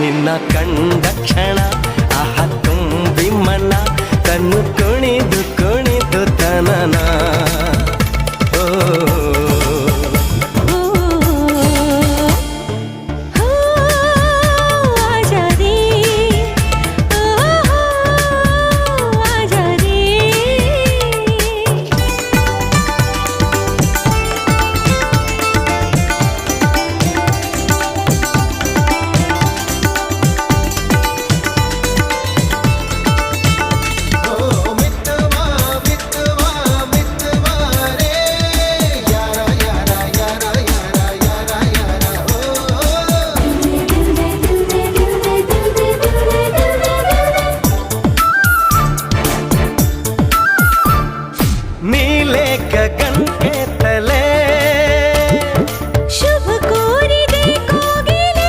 ನಿನ್ನ ಕಂಡ ಕ್ಷಣ ಆಹ ತುಂಬಿ ಮನ ಕಣ್ಣು నీ లేక